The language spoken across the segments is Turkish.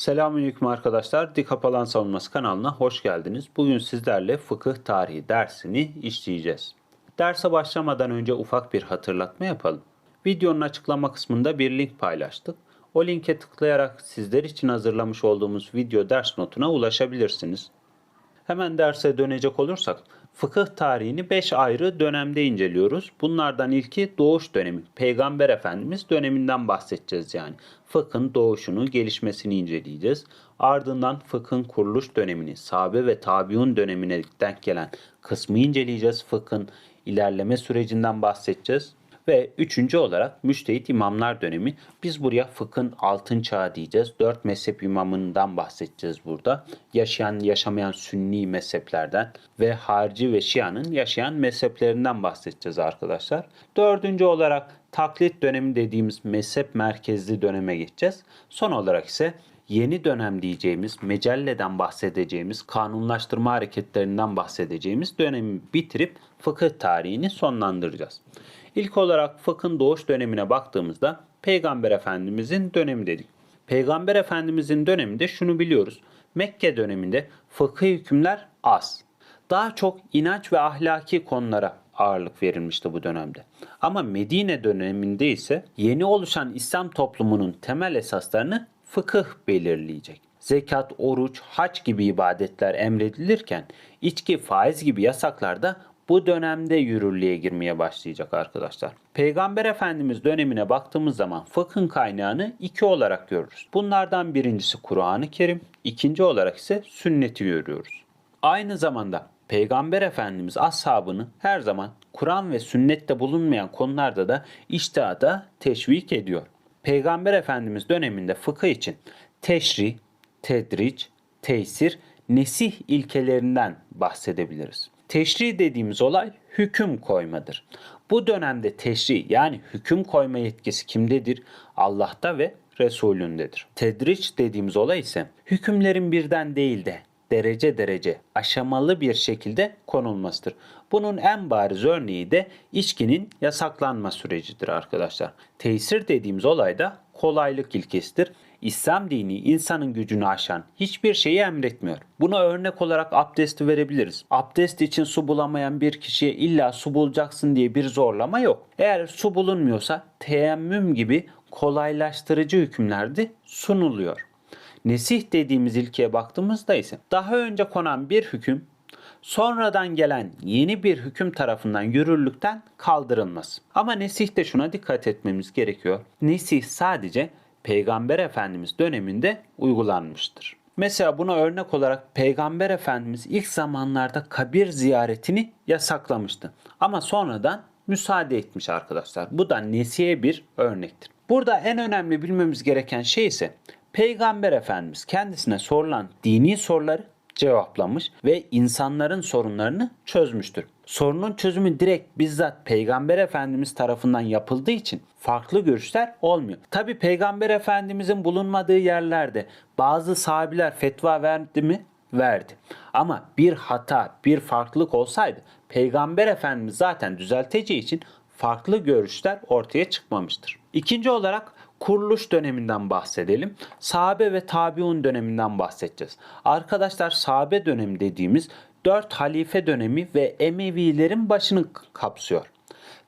Selamünaleyküm arkadaşlar. Dik Apalan Savunması kanalına hoş geldiniz. Bugün sizlerle fıkıh tarihi dersini işleyeceğiz. Derse başlamadan önce ufak bir hatırlatma yapalım. Videonun açıklama kısmında bir link paylaştık. O linke tıklayarak sizler için hazırlamış olduğumuz video ders notuna ulaşabilirsiniz. Hemen derse dönecek olursak fıkıh tarihini 5 ayrı dönemde inceliyoruz. Bunlardan ilki doğuş dönemi. Peygamber Efendimiz döneminden bahsedeceğiz yani. Fıkhın doğuşunu, gelişmesini inceleyeceğiz. Ardından fıkhın kuruluş dönemini, sahabe ve tabiun dönemine denk gelen kısmı inceleyeceğiz. Fıkhın ilerleme sürecinden bahsedeceğiz. Ve üçüncü olarak müştehit imamlar dönemi. Biz buraya fıkhın altın çağı diyeceğiz. Dört mezhep imamından bahsedeceğiz burada. Yaşayan yaşamayan sünni mezheplerden ve harici ve şianın yaşayan mezheplerinden bahsedeceğiz arkadaşlar. Dördüncü olarak taklit dönemi dediğimiz mezhep merkezli döneme geçeceğiz. Son olarak ise yeni dönem diyeceğimiz, mecelleden bahsedeceğimiz, kanunlaştırma hareketlerinden bahsedeceğimiz dönemi bitirip fıkıh tarihini sonlandıracağız. İlk olarak fıkhın doğuş dönemine baktığımızda Peygamber Efendimizin dönemi dedik. Peygamber Efendimizin döneminde şunu biliyoruz. Mekke döneminde fıkıh hükümler az. Daha çok inanç ve ahlaki konulara ağırlık verilmişti bu dönemde. Ama Medine döneminde ise yeni oluşan İslam toplumunun temel esaslarını fıkıh belirleyecek. Zekat, oruç, hac gibi ibadetler emredilirken içki, faiz gibi yasaklar da bu dönemde yürürlüğe girmeye başlayacak arkadaşlar. Peygamber Efendimiz dönemine baktığımız zaman fıkhın kaynağını iki olarak görürüz. Bunlardan birincisi Kur'an-ı Kerim, ikinci olarak ise sünneti görüyoruz. Aynı zamanda Peygamber Efendimiz ashabını her zaman Kur'an ve sünnette bulunmayan konularda da iştihada teşvik ediyor. Peygamber Efendimiz döneminde fıkıh için teşri, tedric, tesir, nesih ilkelerinden bahsedebiliriz. Teşri dediğimiz olay hüküm koymadır. Bu dönemde teşri yani hüküm koyma yetkisi kimdedir? Allah'ta ve Resulündedir. Tedriç dediğimiz olay ise hükümlerin birden değil de derece derece aşamalı bir şekilde konulmasıdır. Bunun en bariz örneği de içkinin yasaklanma sürecidir arkadaşlar. Tesir dediğimiz olay da kolaylık ilkesidir. İslam dini insanın gücünü aşan hiçbir şeyi emretmiyor. Buna örnek olarak abdesti verebiliriz. Abdest için su bulamayan bir kişiye illa su bulacaksın diye bir zorlama yok. Eğer su bulunmuyorsa teyemmüm gibi kolaylaştırıcı hükümler de sunuluyor. Nesih dediğimiz ilkeye baktığımızda ise daha önce konan bir hüküm sonradan gelen yeni bir hüküm tarafından yürürlükten kaldırılmaz. Ama nesihte şuna dikkat etmemiz gerekiyor. Nesih sadece Peygamber Efendimiz döneminde uygulanmıştır. Mesela buna örnek olarak Peygamber Efendimiz ilk zamanlarda kabir ziyaretini yasaklamıştı. Ama sonradan müsaade etmiş arkadaşlar. Bu da nesiye bir örnektir. Burada en önemli bilmemiz gereken şey ise Peygamber Efendimiz kendisine sorulan dini soruları cevaplamış ve insanların sorunlarını çözmüştür. Sorunun çözümü direkt bizzat Peygamber Efendimiz tarafından yapıldığı için farklı görüşler olmuyor. Tabi Peygamber Efendimizin bulunmadığı yerlerde bazı sahabiler fetva verdi mi? Verdi. Ama bir hata, bir farklılık olsaydı Peygamber Efendimiz zaten düzelteceği için farklı görüşler ortaya çıkmamıştır. İkinci olarak kuruluş döneminden bahsedelim. Sahabe ve tabiun döneminden bahsedeceğiz. Arkadaşlar sahabe dönemi dediğimiz 4 halife dönemi ve Emevilerin başını kapsıyor.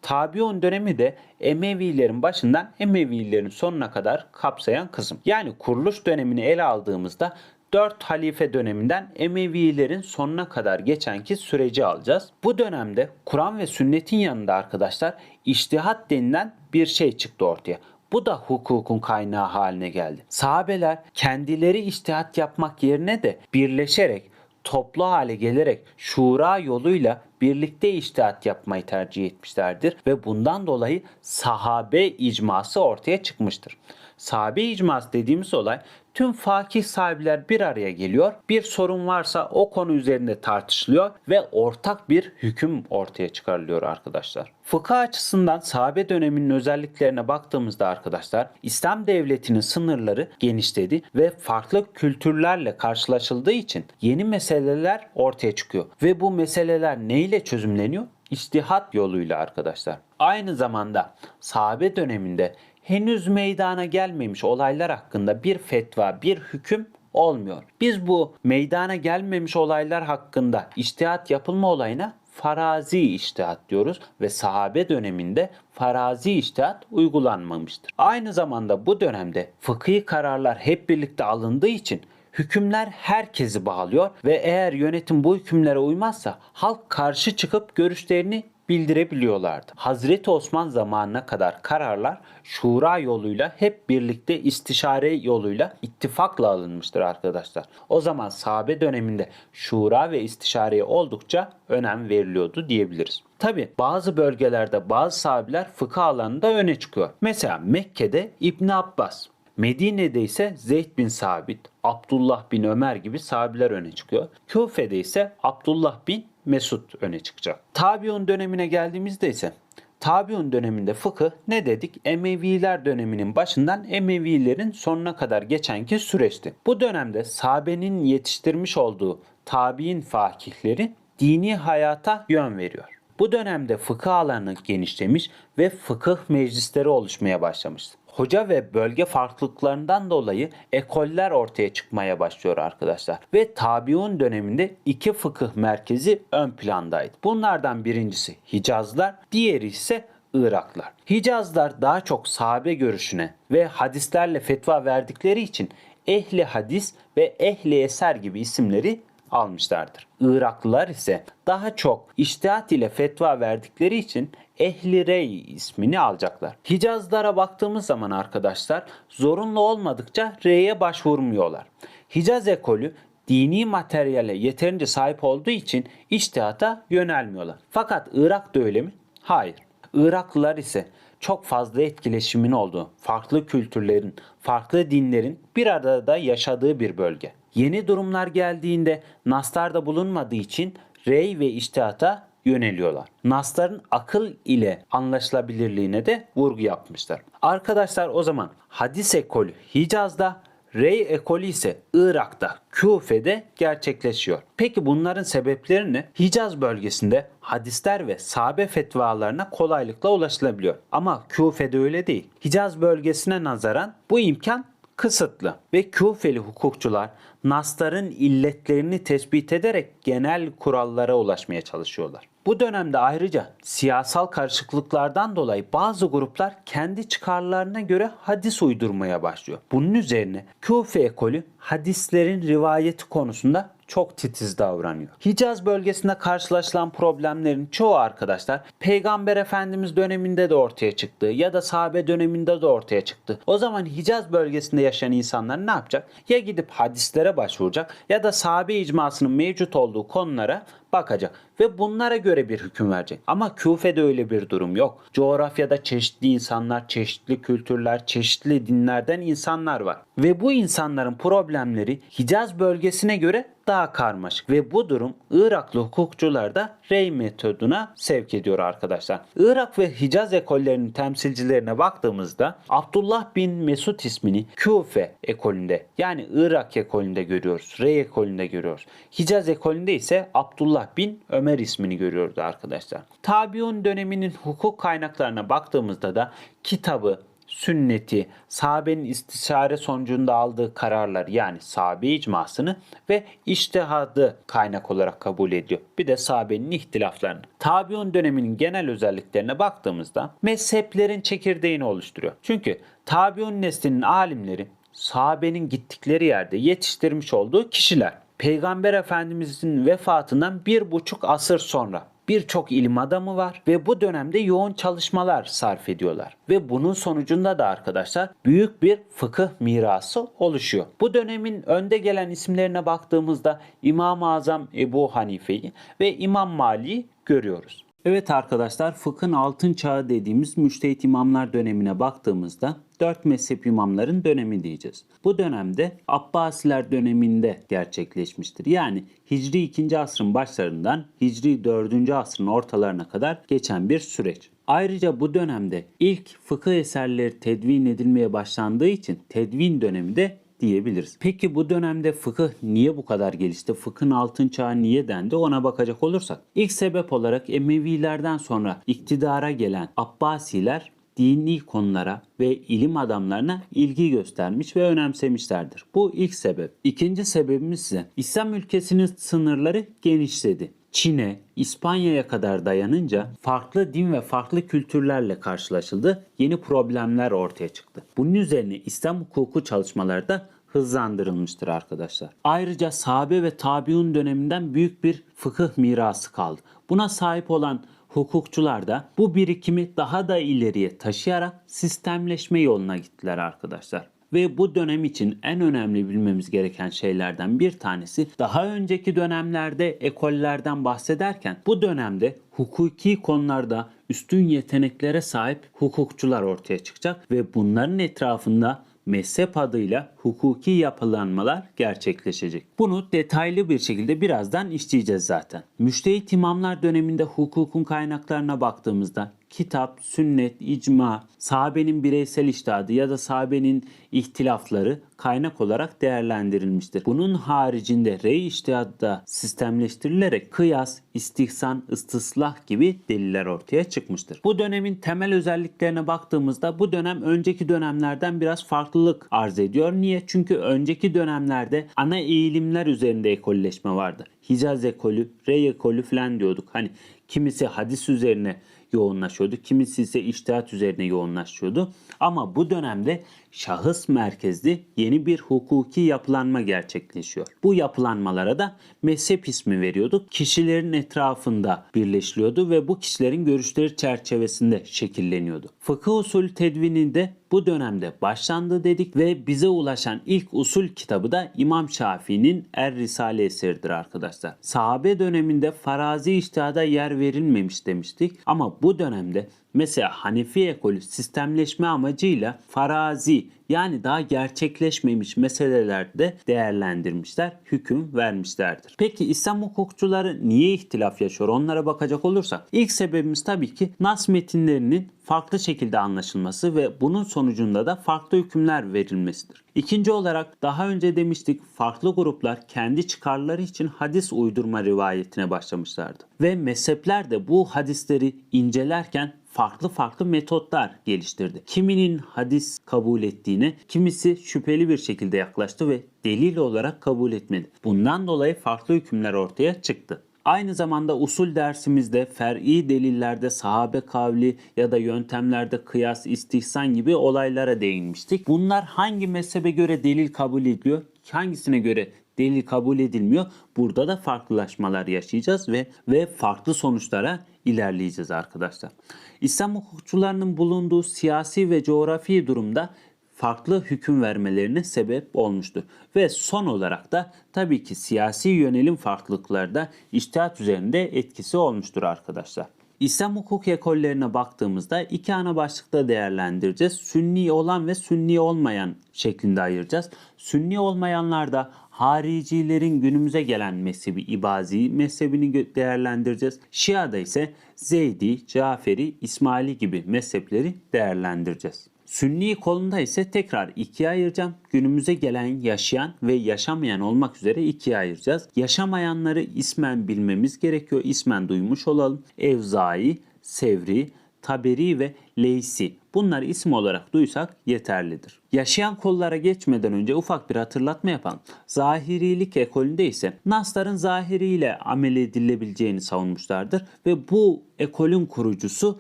Tabiun dönemi de Emevilerin başından Emevilerin sonuna kadar kapsayan kısım. Yani kuruluş dönemini ele aldığımızda 4 halife döneminden Emevilerin sonuna kadar geçenki süreci alacağız. Bu dönemde Kur'an ve sünnetin yanında arkadaşlar iştihat denilen bir şey çıktı ortaya. Bu da hukukun kaynağı haline geldi. Sahabeler kendileri iştihat yapmak yerine de birleşerek toplu hale gelerek şura yoluyla birlikte iştihat yapmayı tercih etmişlerdir ve bundan dolayı sahabe icması ortaya çıkmıştır. Sahabe icması dediğimiz olay tüm fakih sahibiler bir araya geliyor. Bir sorun varsa o konu üzerinde tartışılıyor ve ortak bir hüküm ortaya çıkarılıyor arkadaşlar. Fıkıh açısından sahabe döneminin özelliklerine baktığımızda arkadaşlar İslam devletinin sınırları genişledi ve farklı kültürlerle karşılaşıldığı için yeni meseleler ortaya çıkıyor. Ve bu meseleler neyle çözümleniyor? İçtihat yoluyla arkadaşlar. Aynı zamanda sahabe döneminde henüz meydana gelmemiş olaylar hakkında bir fetva, bir hüküm olmuyor. Biz bu meydana gelmemiş olaylar hakkında iştihat yapılma olayına farazi iştihat diyoruz ve sahabe döneminde farazi iştihat uygulanmamıştır. Aynı zamanda bu dönemde fıkhi kararlar hep birlikte alındığı için hükümler herkesi bağlıyor ve eğer yönetim bu hükümlere uymazsa halk karşı çıkıp görüşlerini bildirebiliyorlardı. Hazreti Osman zamanına kadar kararlar şura yoluyla hep birlikte istişare yoluyla ittifakla alınmıştır arkadaşlar. O zaman sahabe döneminde şura ve istişareye oldukça önem veriliyordu diyebiliriz. Tabi bazı bölgelerde bazı sahabeler fıkıh alanında öne çıkıyor. Mesela Mekke'de İbn Abbas, Medine'de ise Zeyd bin Sabit, Abdullah bin Ömer gibi sahabeler öne çıkıyor. Küfe'de ise Abdullah bin Mesud öne çıkacak. Tabiun dönemine geldiğimizde ise Tabiun döneminde fıkıh ne dedik? Emeviler döneminin başından Emevilerin sonuna kadar geçenki süreçti. Bu dönemde sahabenin yetiştirmiş olduğu tabi'in fakihleri dini hayata yön veriyor. Bu dönemde fıkıh alanı genişlemiş ve fıkıh meclisleri oluşmaya başlamıştı. Hoca ve bölge farklılıklarından dolayı ekoller ortaya çıkmaya başlıyor arkadaşlar. Ve tabiun döneminde iki fıkıh merkezi ön plandaydı. Bunlardan birincisi Hicazlar, diğeri ise Iraklar. Hicazlar daha çok sahabe görüşüne ve hadislerle fetva verdikleri için ehli hadis ve ehli eser gibi isimleri almışlardır. Iraklılar ise daha çok iştihat ile fetva verdikleri için Ehli Rey ismini alacaklar. Hicazlara baktığımız zaman arkadaşlar zorunlu olmadıkça Rey'e başvurmuyorlar. Hicaz ekolü dini materyale yeterince sahip olduğu için iştihata yönelmiyorlar. Fakat Irak'ta öyle mi? Hayır. Iraklılar ise çok fazla etkileşimin olduğu, farklı kültürlerin, farklı dinlerin bir arada yaşadığı bir bölge. Yeni durumlar geldiğinde naslarda bulunmadığı için rey ve iştihata yöneliyorlar. Nasların akıl ile anlaşılabilirliğine de vurgu yapmışlar. Arkadaşlar o zaman hadis ekolü Hicaz'da, Rey ekolü ise Irak'ta, Küfe'de gerçekleşiyor. Peki bunların sebepleri ne? Hicaz bölgesinde hadisler ve sahabe fetvalarına kolaylıkla ulaşılabiliyor. Ama Küfe'de öyle değil. Hicaz bölgesine nazaran bu imkan kısıtlı ve Küfeli hukukçular nasların illetlerini tespit ederek genel kurallara ulaşmaya çalışıyorlar. Bu dönemde ayrıca siyasal karışıklıklardan dolayı bazı gruplar kendi çıkarlarına göre hadis uydurmaya başlıyor. Bunun üzerine Küfe ekolü hadislerin rivayeti konusunda çok titiz davranıyor. Hicaz bölgesinde karşılaşılan problemlerin çoğu arkadaşlar Peygamber Efendimiz döneminde de ortaya çıktı ya da sahabe döneminde de ortaya çıktı. O zaman Hicaz bölgesinde yaşayan insanlar ne yapacak? Ya gidip hadislere başvuracak ya da sahabe icmasının mevcut olduğu konulara bakacak ve bunlara göre bir hüküm verecek. Ama Küfe'de öyle bir durum yok. Coğrafyada çeşitli insanlar, çeşitli kültürler, çeşitli dinlerden insanlar var. Ve bu insanların problemleri Hicaz bölgesine göre daha karmaşık ve bu durum Iraklı hukukçular da rey metoduna sevk ediyor arkadaşlar. Irak ve Hicaz ekollerinin temsilcilerine baktığımızda Abdullah bin Mesud ismini Küfe ekolünde yani Irak ekolünde görüyoruz. Rey ekolünde görüyoruz. Hicaz ekolünde ise Abdullah bin Ömer ismini görüyoruz arkadaşlar. Tabiun döneminin hukuk kaynaklarına baktığımızda da kitabı, sünneti, sahabenin istişare sonucunda aldığı kararlar yani sahabe icmasını ve iştihadı kaynak olarak kabul ediyor. Bir de sahabenin ihtilaflarını. Tabiun döneminin genel özelliklerine baktığımızda mezheplerin çekirdeğini oluşturuyor. Çünkü tabiun neslinin alimleri sahabenin gittikleri yerde yetiştirmiş olduğu kişiler. Peygamber Efendimizin vefatından bir buçuk asır sonra birçok ilim adamı var ve bu dönemde yoğun çalışmalar sarf ediyorlar. Ve bunun sonucunda da arkadaşlar büyük bir fıkıh mirası oluşuyor. Bu dönemin önde gelen isimlerine baktığımızda İmam-ı Azam Ebu Hanife'yi ve İmam Mali'yi görüyoruz. Evet arkadaşlar fıkhın altın çağı dediğimiz müştehit imamlar dönemine baktığımızda dört mezhep imamların dönemi diyeceğiz. Bu dönemde Abbasiler döneminde gerçekleşmiştir. Yani Hicri 2. asrın başlarından Hicri 4. asrın ortalarına kadar geçen bir süreç. Ayrıca bu dönemde ilk fıkıh eserleri tedvin edilmeye başlandığı için tedvin dönemi de diyebiliriz. Peki bu dönemde fıkıh niye bu kadar gelişti? Fıkhın altın çağı niye dendi? Ona bakacak olursak. ilk sebep olarak Emevilerden sonra iktidara gelen Abbasiler dini konulara ve ilim adamlarına ilgi göstermiş ve önemsemişlerdir. Bu ilk sebep. İkinci sebebimiz ise İslam ülkesinin sınırları genişledi. Çin'e, İspanya'ya kadar dayanınca farklı din ve farklı kültürlerle karşılaşıldı. Yeni problemler ortaya çıktı. Bunun üzerine İslam hukuku çalışmaları da hızlandırılmıştır arkadaşlar. Ayrıca sahabe ve tabiun döneminden büyük bir fıkıh mirası kaldı. Buna sahip olan hukukçular da bu birikimi daha da ileriye taşıyarak sistemleşme yoluna gittiler arkadaşlar. Ve bu dönem için en önemli bilmemiz gereken şeylerden bir tanesi daha önceki dönemlerde ekollerden bahsederken bu dönemde hukuki konularda üstün yeteneklere sahip hukukçular ortaya çıkacak ve bunların etrafında mezhep adıyla hukuki yapılanmalar gerçekleşecek. Bunu detaylı bir şekilde birazdan işleyeceğiz zaten. Müştehit imamlar döneminde hukukun kaynaklarına baktığımızda kitap, sünnet, icma, sahabenin bireysel iştihadı ya da sahabenin ihtilafları kaynak olarak değerlendirilmiştir. Bunun haricinde rey iştihadı da sistemleştirilerek kıyas, istihsan, istislah gibi deliller ortaya çıkmıştır. Bu dönemin temel özelliklerine baktığımızda bu dönem önceki dönemlerden biraz farklılık arz ediyor. Niye? Çünkü önceki dönemlerde ana eğilimler üzerinde ekolleşme vardı. Hicaz ekolü, rey ekolü falan diyorduk. Hani kimisi hadis üzerine yoğunlaşıyordu. Kimisi ise iştihat üzerine yoğunlaşıyordu. Ama bu dönemde şahıs merkezli yeni bir hukuki yapılanma gerçekleşiyor. Bu yapılanmalara da mezhep ismi veriyorduk. Kişilerin etrafında birleşiliyordu ve bu kişilerin görüşleri çerçevesinde şekilleniyordu. Fıkıh usul tedvininde bu dönemde başlandı dedik ve bize ulaşan ilk usul kitabı da İmam Şafii'nin Er Risale eseridir arkadaşlar. Sahabe döneminde farazi iştihada yer verilmemiş demiştik ama bu dönemde mesela Hanefi ekolü sistemleşme amacıyla farazi yani daha gerçekleşmemiş meselelerde değerlendirmişler, hüküm vermişlerdir. Peki İslam hukukçuları niye ihtilaf yaşıyor onlara bakacak olursak ilk sebebimiz tabii ki nas metinlerinin farklı şekilde anlaşılması ve bunun sonucunda da farklı hükümler verilmesidir. İkinci olarak daha önce demiştik farklı gruplar kendi çıkarları için hadis uydurma rivayetine başlamışlardı. Ve mezhepler de bu hadisleri incelerken farklı farklı metotlar geliştirdi. Kiminin hadis kabul ettiğine, kimisi şüpheli bir şekilde yaklaştı ve delil olarak kabul etmedi. Bundan dolayı farklı hükümler ortaya çıktı. Aynı zamanda usul dersimizde fer'i delillerde sahabe kavli ya da yöntemlerde kıyas, istihsan gibi olaylara değinmiştik. Bunlar hangi mezhebe göre delil kabul ediliyor, hangisine göre delil kabul edilmiyor. Burada da farklılaşmalar yaşayacağız ve ve farklı sonuçlara ilerleyeceğiz arkadaşlar. İslam hukukçularının bulunduğu siyasi ve coğrafi durumda farklı hüküm vermelerine sebep olmuştur. Ve son olarak da tabii ki siyasi yönelim farklılıkları da iştihat üzerinde etkisi olmuştur arkadaşlar. İslam hukuk ekollerine baktığımızda iki ana başlıkta değerlendireceğiz. Sünni olan ve sünni olmayan şeklinde ayıracağız. Sünni olmayanlarda haricilerin günümüze gelen mezhebi İbazi mezhebini değerlendireceğiz. Şia'da ise Zeydi, Caferi, İsmaili gibi mezhepleri değerlendireceğiz. Sünni kolunda ise tekrar ikiye ayıracağım. Günümüze gelen yaşayan ve yaşamayan olmak üzere ikiye ayıracağız. Yaşamayanları ismen bilmemiz gerekiyor. İsmen duymuş olalım. Evzai, Sevri, Taberi ve Leysi. Bunları isim olarak duysak yeterlidir. Yaşayan kollara geçmeden önce ufak bir hatırlatma yapalım. Zahirilik ekolünde ise Nasların zahiriyle amel edilebileceğini savunmuşlardır ve bu ekolün kurucusu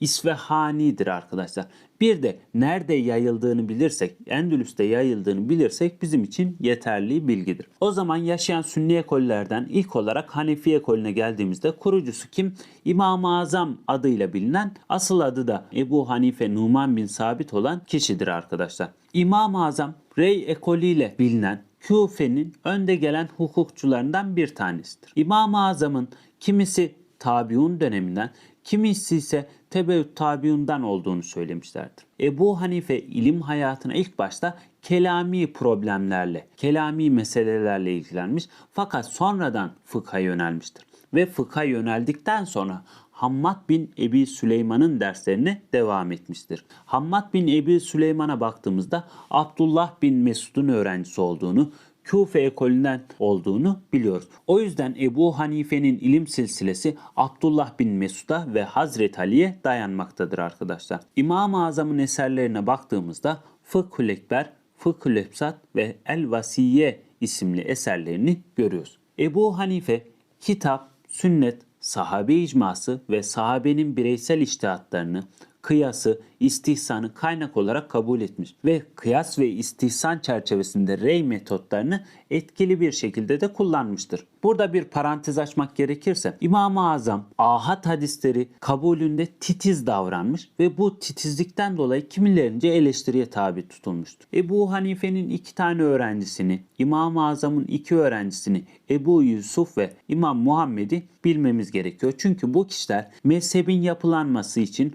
İsvehani'dir arkadaşlar. Bir de nerede yayıldığını bilirsek, Endülüs'te yayıldığını bilirsek bizim için yeterli bilgidir. O zaman yaşayan sünni ekollerden ilk olarak Hanefi ekolüne geldiğimizde kurucusu kim? İmam-ı Azam adıyla bilinen, asıl adı da Ebu Hanife Numan bin Sabit olan kişidir arkadaşlar. İmam-ı Azam Rey ekolüyle bilinen Küfe'nin önde gelen hukukçularından bir tanesidir. İmam-ı Azam'ın kimisi tabiun döneminden, kimisi ise tebeüt tabiundan olduğunu söylemişlerdir. Ebu Hanife ilim hayatına ilk başta kelami problemlerle, kelami meselelerle ilgilenmiş fakat sonradan fıkha yönelmiştir. Ve fıkha yöneldikten sonra Hammad bin Ebi Süleyman'ın derslerine devam etmiştir. Hammad bin Ebi Süleyman'a baktığımızda Abdullah bin Mesud'un öğrencisi olduğunu, Küfe ekolünden olduğunu biliyoruz. O yüzden Ebu Hanife'nin ilim silsilesi Abdullah bin Mesud'a ve Hazreti Ali'ye dayanmaktadır arkadaşlar. İmam-ı Azam'ın eserlerine baktığımızda Fıkhül Ekber, Fıkhül Efsat ve El Vasiye isimli eserlerini görüyoruz. Ebu Hanife kitap, sünnet, sahabe icması ve sahabenin bireysel iştihatlarını, kıyası, istihsanı kaynak olarak kabul etmiş ve kıyas ve istihsan çerçevesinde rey metotlarını etkili bir şekilde de kullanmıştır. Burada bir parantez açmak gerekirse İmam-ı Azam ahad hadisleri kabulünde titiz davranmış ve bu titizlikten dolayı kimilerince eleştiriye tabi tutulmuştur. Ebu Hanife'nin iki tane öğrencisini, İmam-ı Azam'ın iki öğrencisini Ebu Yusuf ve İmam Muhammed'i bilmemiz gerekiyor. Çünkü bu kişiler mezhebin yapılanması için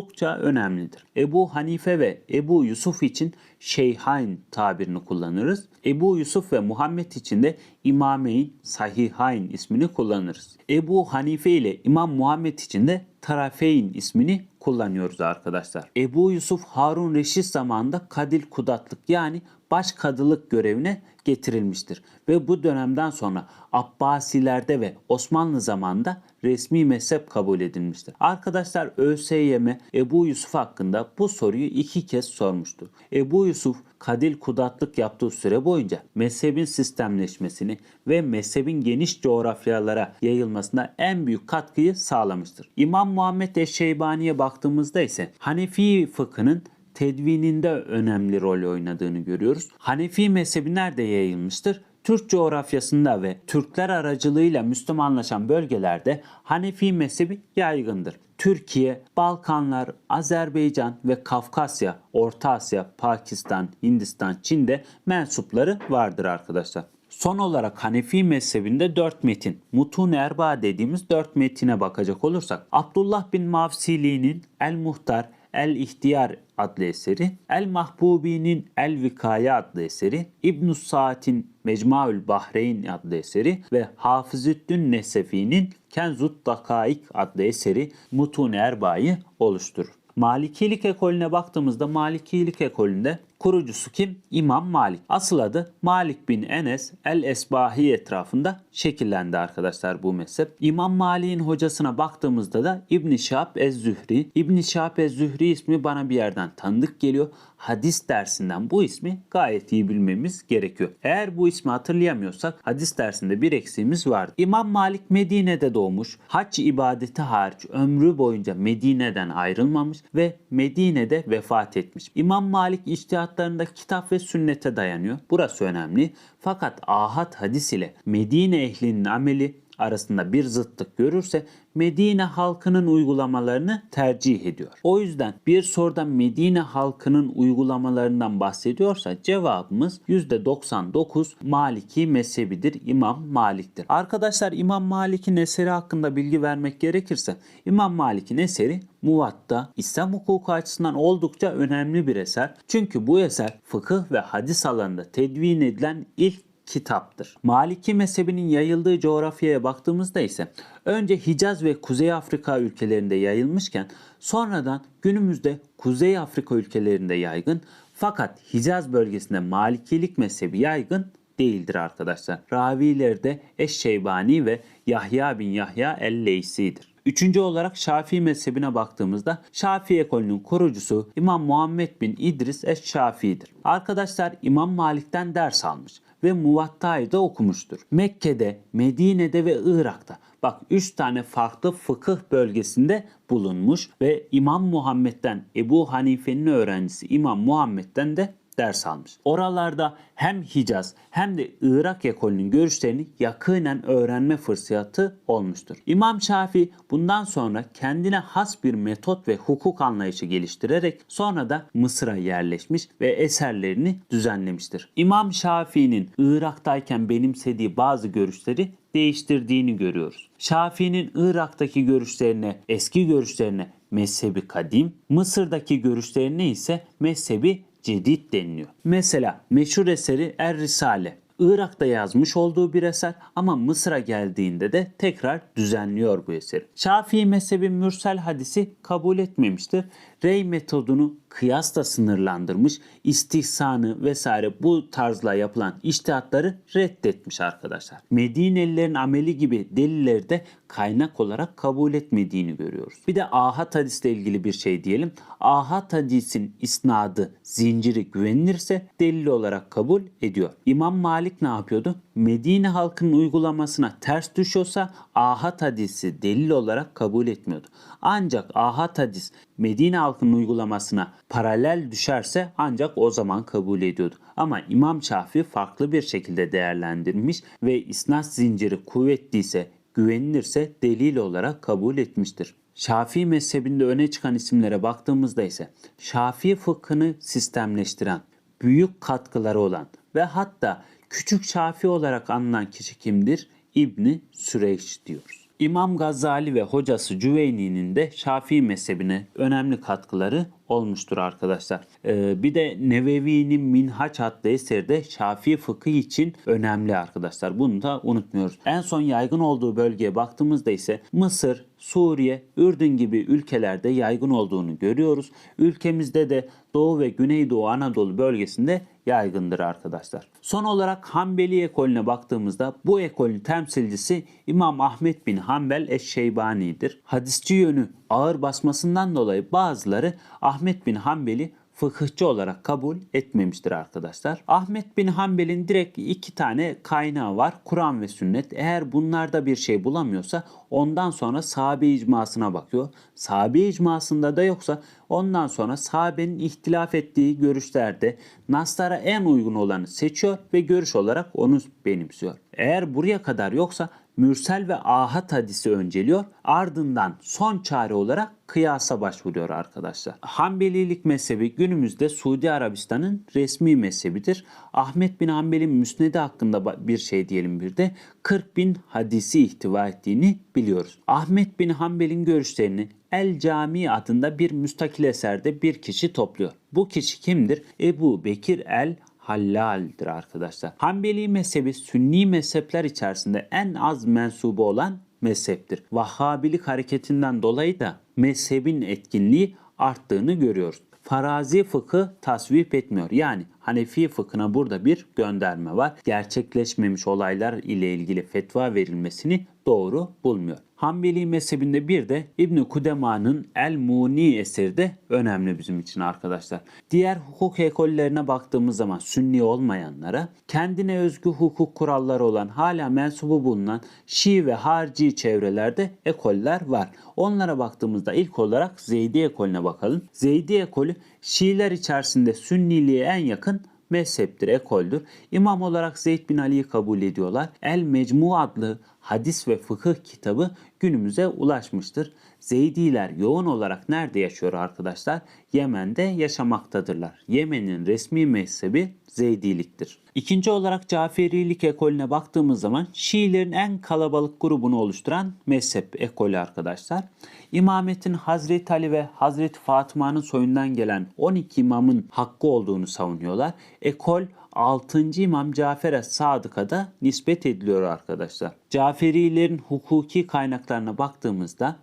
oldukça önemlidir. Ebu Hanife ve Ebu Yusuf için Şeyhain tabirini kullanırız. Ebu Yusuf ve Muhammed için de İmameyn, Sahihain ismini kullanırız. Ebu Hanife ile İmam Muhammed için de Tarafeyn ismini kullanıyoruz arkadaşlar. Ebu Yusuf Harun Reşit zamanında kadil kudatlık yani baş kadılık görevine getirilmiştir. Ve bu dönemden sonra Abbasilerde ve Osmanlı zamanında resmi mezhep kabul edilmiştir. Arkadaşlar ÖSYM Ebu Yusuf hakkında bu soruyu iki kez sormuştu. Ebu Yusuf kadil kudatlık yaptığı süre boyunca mezhebin sistemleşmesini ve mezhebin geniş coğrafyalara yayılmasına en büyük katkıyı sağlamıştır. İmam Muhammed Eşşeybani'ye baktığımızda ise Hanefi fıkhının tedvininde önemli rol oynadığını görüyoruz. Hanefi mezhebi nerede yayılmıştır? Türk coğrafyasında ve Türkler aracılığıyla Müslümanlaşan bölgelerde Hanefi mezhebi yaygındır. Türkiye, Balkanlar, Azerbaycan ve Kafkasya, Orta Asya, Pakistan, Hindistan, Çin'de mensupları vardır arkadaşlar. Son olarak Hanefi mezhebinde 4 metin, Mutun Erba dediğimiz 4 metine bakacak olursak Abdullah bin Mavsili'nin El Muhtar, El İhtiyar adlı eseri, El Mahbubi'nin El Vikaya adlı eseri, ibn Saat'in Mecmuaül Bahreyn adlı eseri ve Hafızüddin Nesefi'nin Kenzut Dakaik adlı eseri Mutun Erba'yı oluşturur. Malikilik ekolüne baktığımızda Malikilik ekolünde kurucusu kim? İmam Malik. Asıl adı Malik bin Enes el-Esbahi etrafında şekillendi arkadaşlar bu mezhep. İmam Malik'in hocasına baktığımızda da İbn Şihab ez-Zühri. İbn Şihab ez-Zühri ismi bana bir yerden tanıdık geliyor. Hadis dersinden bu ismi gayet iyi bilmemiz gerekiyor. Eğer bu ismi hatırlayamıyorsak hadis dersinde bir eksiğimiz var. İmam Malik Medine'de doğmuş. Hac ibadeti hariç ömrü boyunca Medine'den ayrılmamış ve Medine'de vefat etmiş. İmam Malik içtihatlarında kitap ve sünnete dayanıyor. Burası önemli. Fakat ahad hadis ile Medine ehlinin ameli arasında bir zıtlık görürse Medine halkının uygulamalarını tercih ediyor. O yüzden bir soruda Medine halkının uygulamalarından bahsediyorsa cevabımız %99 Maliki mezhebidir. İmam Malik'tir. Arkadaşlar İmam Malik'in eseri hakkında bilgi vermek gerekirse İmam Malik'in eseri Muvatta İslam hukuku açısından oldukça önemli bir eser. Çünkü bu eser fıkıh ve hadis alanında tedvin edilen ilk kitaptır. Maliki mezhebinin yayıldığı coğrafyaya baktığımızda ise önce Hicaz ve Kuzey Afrika ülkelerinde yayılmışken sonradan günümüzde Kuzey Afrika ülkelerinde yaygın fakat Hicaz bölgesinde Malikilik mezhebi yaygın değildir arkadaşlar. Ravileri de Eşşeybani ve Yahya bin Yahya el-Leysi'dir. Üçüncü olarak Şafii mezhebine baktığımızda Şafii ekolünün kurucusu İmam Muhammed bin İdris eş-Şafii'dir. Arkadaşlar İmam Malik'ten ders almış ve Muvatta'yı da okumuştur. Mekke'de, Medine'de ve Irak'ta bak 3 tane farklı fıkıh bölgesinde bulunmuş ve İmam Muhammed'den Ebu Hanife'nin öğrencisi İmam Muhammed'den de ders almış. Oralarda hem Hicaz hem de Irak ekolünün görüşlerini yakinen öğrenme fırsatı olmuştur. İmam Şafii bundan sonra kendine has bir metot ve hukuk anlayışı geliştirerek sonra da Mısır'a yerleşmiş ve eserlerini düzenlemiştir. İmam Şafii'nin Irak'tayken benimsediği bazı görüşleri değiştirdiğini görüyoruz. Şafii'nin Irak'taki görüşlerine, eski görüşlerine mezhebi kadim, Mısır'daki görüşlerine ise mezhebi cedid deniliyor. Mesela meşhur eseri Er Risale. Irak'ta yazmış olduğu bir eser ama Mısır'a geldiğinde de tekrar düzenliyor bu eseri. Şafii mezhebi mürsel hadisi kabul etmemiştir Rey metodunu kıyasla sınırlandırmış, istihsanı vesaire bu tarzla yapılan iştihatları reddetmiş arkadaşlar. Medinelilerin ameli gibi delilleri de kaynak olarak kabul etmediğini görüyoruz. Bir de ahad hadisle ilgili bir şey diyelim. Ahad hadisin isnadı, zinciri güvenilirse delil olarak kabul ediyor. İmam Malik ne yapıyordu? Medine halkının uygulamasına ters düşüyorsa ahad hadisi delil olarak kabul etmiyordu. Ancak ahad hadis Medine halkının uygulamasına paralel düşerse ancak o zaman kabul ediyordu. Ama İmam Şafii farklı bir şekilde değerlendirmiş ve isnat zinciri kuvvetliyse, güvenilirse delil olarak kabul etmiştir. Şafii mezhebinde öne çıkan isimlere baktığımızda ise Şafii fıkhını sistemleştiren, büyük katkıları olan ve hatta küçük Şafii olarak anılan kişi kimdir? İbni Süreyş diyoruz. İmam Gazali ve hocası Cüveyni'nin de Şafii mezhebine önemli katkıları olmuştur arkadaşlar. Ee, bir de Nevevi'nin Minhaç adlı eseri de Şafii fıkıh için önemli arkadaşlar. Bunu da unutmuyoruz. En son yaygın olduğu bölgeye baktığımızda ise Mısır, Suriye, Ürdün gibi ülkelerde yaygın olduğunu görüyoruz. Ülkemizde de Doğu ve Güneydoğu Anadolu bölgesinde yaygındır arkadaşlar. Son olarak Hanbeli ekolüne baktığımızda bu ekolün temsilcisi İmam Ahmet bin Hanbel Eşşeybani'dir. Hadisçi yönü ağır basmasından dolayı bazıları Ahmet bin Hanbel'i fıkıhçı olarak kabul etmemiştir arkadaşlar. Ahmet bin Hanbel'in direkt iki tane kaynağı var. Kur'an ve sünnet. Eğer bunlarda bir şey bulamıyorsa ondan sonra sahabe icmasına bakıyor. Sahabe icmasında da yoksa ondan sonra sahabenin ihtilaf ettiği görüşlerde naslara en uygun olanı seçiyor ve görüş olarak onu benimsiyor. Eğer buraya kadar yoksa mürsel ve ahad hadisi önceliyor. Ardından son çare olarak kıyasa başvuruyor arkadaşlar. Hanbelilik mezhebi günümüzde Suudi Arabistan'ın resmi mezhebidir. Ahmet bin Hanbel'in müsnedi hakkında bir şey diyelim bir de 40 bin hadisi ihtiva ettiğini biliyoruz. Ahmet bin Hanbel'in görüşlerini El Cami adında bir müstakil eserde bir kişi topluyor. Bu kişi kimdir? Ebu Bekir El Hallal'dir arkadaşlar. Hanbeli mezhebi Sünni mezhepler içerisinde en az mensubu olan mezheptir. Vahhabilik hareketinden dolayı da mezhebin etkinliği arttığını görüyoruz. Farazi fıkı tasvip etmiyor. Yani Hanefi fıkhına burada bir gönderme var. Gerçekleşmemiş olaylar ile ilgili fetva verilmesini doğru bulmuyor. Hanbeli mezhebinde bir de İbn Kudema'nın El Muni eseri de önemli bizim için arkadaşlar. Diğer hukuk ekollerine baktığımız zaman sünni olmayanlara kendine özgü hukuk kuralları olan hala mensubu bulunan Şii ve Harci çevrelerde ekoller var. Onlara baktığımızda ilk olarak Zeydi ekolüne bakalım. Zeydi ekolü Şiiler içerisinde sünniliğe en yakın mezheptir, ekoldür. İmam olarak Zeyd bin Ali'yi kabul ediyorlar. El Mecmu adlı hadis ve fıkıh kitabı günümüze ulaşmıştır. Zeydiler yoğun olarak nerede yaşıyor arkadaşlar? Yemen'de yaşamaktadırlar. Yemen'in resmi mezhebi Zeydiliktir. İkinci olarak Caferilik ekolüne baktığımız zaman Şiilerin en kalabalık grubunu oluşturan mezhep ekolü arkadaşlar. İmametin Hazreti Ali ve Hazreti Fatıma'nın soyundan gelen 12 imamın hakkı olduğunu savunuyorlar. Ekol 6. İmam Cafer Sadık'a da nispet ediliyor arkadaşlar. Caferilerin hukuki kaynaklarına baktığımızda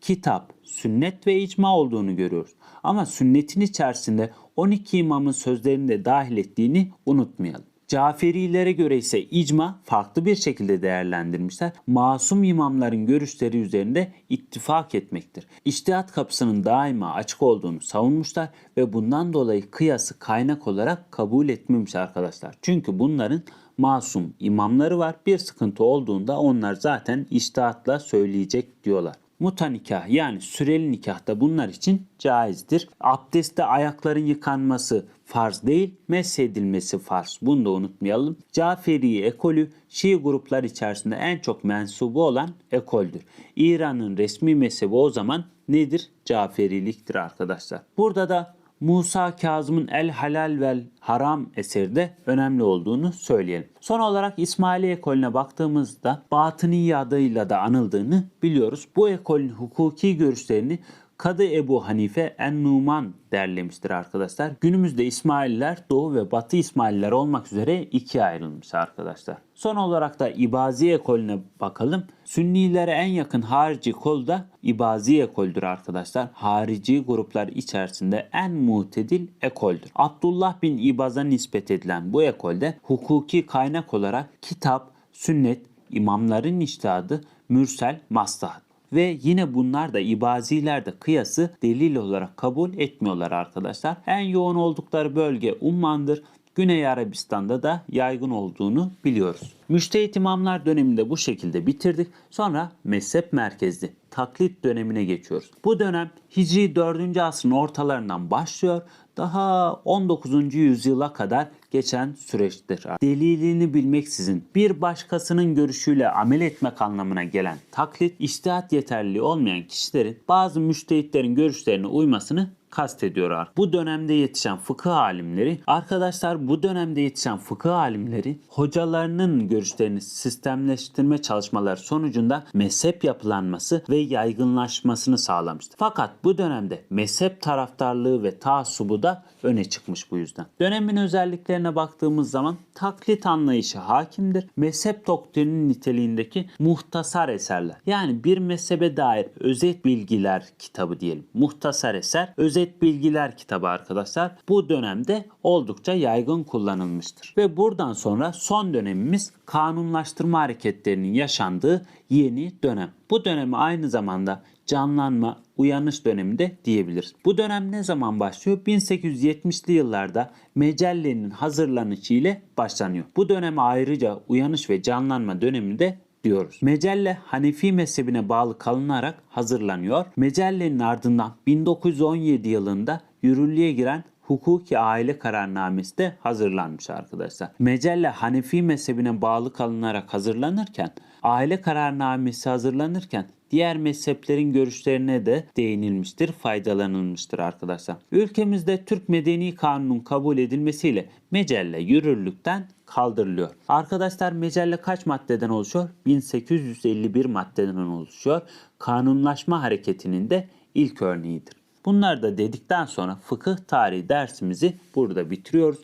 kitap, sünnet ve icma olduğunu görüyoruz. Ama sünnetin içerisinde 12 imamın sözlerini de dahil ettiğini unutmayalım. Caferilere göre ise icma farklı bir şekilde değerlendirmişler. Masum imamların görüşleri üzerinde ittifak etmektir. İçtihat kapısının daima açık olduğunu savunmuşlar ve bundan dolayı kıyası kaynak olarak kabul etmemiş arkadaşlar. Çünkü bunların masum imamları var. Bir sıkıntı olduğunda onlar zaten içtihatla söyleyecek diyorlar. Muta nikah yani süreli nikah da bunlar için caizdir. Abdestte ayakların yıkanması farz değil, mesedilmesi farz. Bunu da unutmayalım. Caferi ekolü Şii gruplar içerisinde en çok mensubu olan ekoldür. İran'ın resmi mezhebi o zaman nedir? Caferiliktir arkadaşlar. Burada da Musa Kazım'ın El Halal vel Haram eseri de önemli olduğunu söyleyelim. Son olarak İsmaili ekolüne baktığımızda Batıniye adıyla da anıldığını biliyoruz. Bu ekolün hukuki görüşlerini Kadı Ebu Hanife En-Numan derlemiştir arkadaşlar. Günümüzde İsmaililer Doğu ve Batı İsmaililer olmak üzere ikiye ayrılmış arkadaşlar. Son olarak da İbazi ekolüne bakalım. Sünnilere en yakın harici kol da İbazi ekoldür arkadaşlar. Harici gruplar içerisinde en mutedil ekoldür. Abdullah bin İbaz'a nispet edilen bu ekolde hukuki kaynak olarak kitap, sünnet, imamların iştihadı, mürsel, maslahat. Ve yine bunlar da ibaziler de kıyası delil olarak kabul etmiyorlar arkadaşlar. En yoğun oldukları bölge Umman'dır. Güney Arabistan'da da yaygın olduğunu biliyoruz. Müştehit imamlar döneminde bu şekilde bitirdik. Sonra mezhep merkezli taklit dönemine geçiyoruz. Bu dönem Hicri 4. asrın ortalarından başlıyor. Daha 19. yüzyıla kadar geçen süreçtir. Delilini bilmeksizin bir başkasının görüşüyle amel etmek anlamına gelen taklit, iştihat yeterliliği olmayan kişilerin bazı müştehitlerin görüşlerine uymasını kastediyor. Bu dönemde yetişen fıkıh alimleri, arkadaşlar bu dönemde yetişen fıkıh alimleri hocalarının görüşlerini sistemleştirme çalışmaları sonucunda mezhep yapılanması ve yaygınlaşmasını sağlamıştır. Fakat bu dönemde mezhep taraftarlığı ve taassubu da öne çıkmış bu yüzden. Dönemin özelliklerine baktığımız zaman taklit anlayışı hakimdir. Mezhep doktrinin niteliğindeki muhtasar eserler. Yani bir mezhebe dair özet bilgiler kitabı diyelim. Muhtasar eser, özet bilgiler kitabı arkadaşlar. Bu dönemde oldukça yaygın kullanılmıştır. Ve buradan sonra son dönemimiz kanunlaştırma hareketlerinin yaşandığı yeni dönem. Bu dönemi aynı zamanda canlanma, uyanış dönemi de diyebiliriz. Bu dönem ne zaman başlıyor? 1870'li yıllarda mecellenin hazırlanışı ile başlanıyor. Bu döneme ayrıca uyanış ve canlanma dönemi de diyoruz. Mecelle Hanefi mezhebine bağlı kalınarak hazırlanıyor. Mecellenin ardından 1917 yılında yürürlüğe giren hukuki aile kararnamesi de hazırlanmış arkadaşlar. Mecelle Hanefi mezhebine bağlı kalınarak hazırlanırken, aile kararnamesi hazırlanırken diğer mezheplerin görüşlerine de değinilmiştir, faydalanılmıştır arkadaşlar. Ülkemizde Türk Medeni Kanunu'nun kabul edilmesiyle mecelle yürürlükten kaldırılıyor. Arkadaşlar mecelle kaç maddeden oluşuyor? 1851 maddeden oluşuyor. Kanunlaşma hareketinin de ilk örneğidir. Bunları da dedikten sonra fıkıh tarihi dersimizi burada bitiriyoruz.